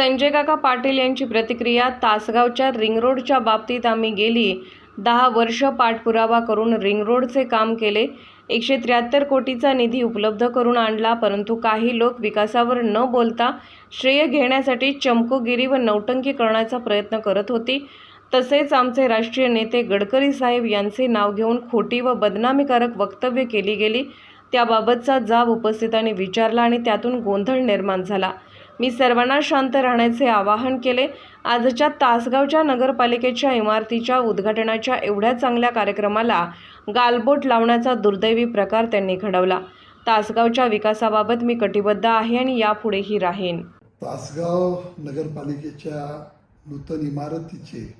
संजय काका पाटील यांची प्रतिक्रिया तासगावच्या रिंग रोडच्या बाबतीत आम्ही गेली. दहा वर्ष पाठपुरावा करून रिंग रोडचे काम केले. एकशे त्र्याहत्तर कोटीचा निधी उपलब्ध करून आणला परंतु काही लोक विकासावर न बोलता श्रेय घेण्यासाठी चमकोगिरी व नौटंकी करण्याचा प्रयत्न करत होती. तसेच आमचे राष्ट्रीय नेते गडकरी साहेब यांचे नाव घेऊन खोटी व बदनामीकारक वक्तव्य केली गेली. त्याबाबतचा जाब उपस्थितांनी विचारला आणि त्यातून गोंधळ निर्माण झाला. मी सर्वांना शांत राहण्याचे आवाहन केले. आजच्या तासगावच्या नगरपालिकेच्या इमारतीच्या उद्घाटनाच्या एवढ्या चांगल्या कार्यक्रमाला गालबोट लावण्याचा दुर्दैवी प्रकार त्यांनी घडवला. तासगावच्या विकासाबाबत मी कटिबद्ध आहे आणि यापुढेही राहीन. तासगाव नगरपालिकेच्या नूतन इमारतीचे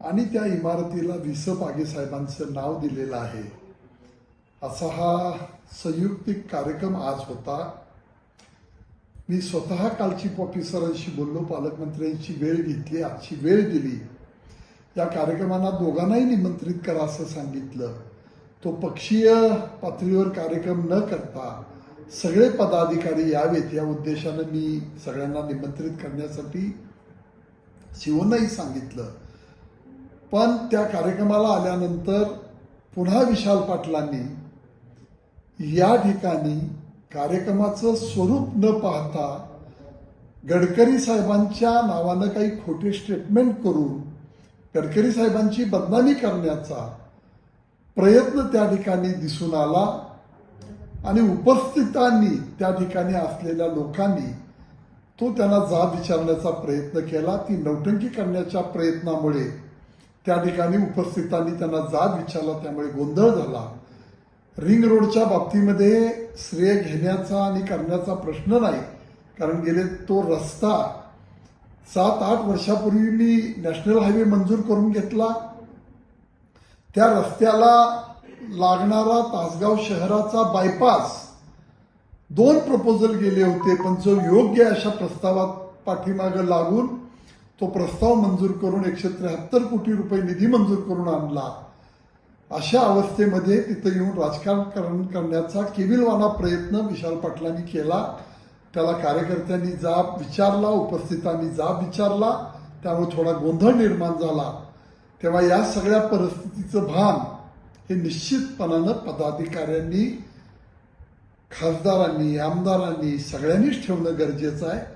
आणि त्या इमारतीला विस पागे साहेबांचं नाव दिलेलं आहे. असा हा संयुक्तिक कार्यक्रम आज होता. मी स्वतः काल चीफ ऑफिसरांशी बोललो पालकमंत्र्यांची वेळ घेतली आजची वेळ दिली. या कार्यक्रमांना दोघांनाही निमंत्रित करा असं सांगितलं. तो पक्षीय पातळीवर कार्यक्रम न करता सगळे पदाधिकारी यावेत या उद्देशानं मी सगळ्यांना निमंत्रित करण्यासाठी शिवनही सांगितलं. पण त्या कार्यक्रमाला आल्यानंतर पुन्हा विशाल पाटलांनी या ठिकाणी कार्यक्रमाचं स्वरूप न पाहता गडकरी साहेबांच्या नावानं काही खोटे स्टेटमेंट करून गडकरी साहेबांची बदनामी करण्याचा प्रयत्न त्या ठिकाणी दिसून आला आणि उपस्थितांनी त्या ठिकाणी असलेल्या लोकांनी तो त्यांना जाब विचारण्याचा प्रयत्न केला. ती नौटंकी करण्याच्या प्रयत्नामुळे त्या ठिकाणी उपस्थितांनी त्यांना जाब विचारला त्यामुळे गोंधळ झाला. रिंग रोडच्या बाबतीमध्ये श्रेय घेण्याचा आणि करण्याचा प्रश्न नाही कारण गेले तो रस्ता सात आठ वर्षापूर्वी मी नॅशनल हायवे मंजूर करून घेतला. त्या रस्त्याला लागणारा तासगाव शहराचा बायपास दोन प्रपोजल गेले होते पण जो योग्य अशा प्रस्तावात पाठीमागं लागून तो प्रस्ताव मंजूर करून एकशे त्र्याहत्तर कोटी रुपये निधी मंजूर करून आणला. अशा अवस्थेमध्ये तिथं येऊन राजकारण करण्याचा केविलवाना प्रयत्न विशाल पाटलांनी केला. त्याला कार्यकर्त्यांनी जाब विचारला उपस्थितांनी जाब विचारला त्यामुळे थोडा गोंधळ निर्माण झाला. तेव्हा या सगळ्या परिस्थितीचं भान हे निश्चितपणानं पदाधिकाऱ्यांनी खासदारांनी आमदारांनी सगळ्यांनीच ठेवणं गरजेचं आहे.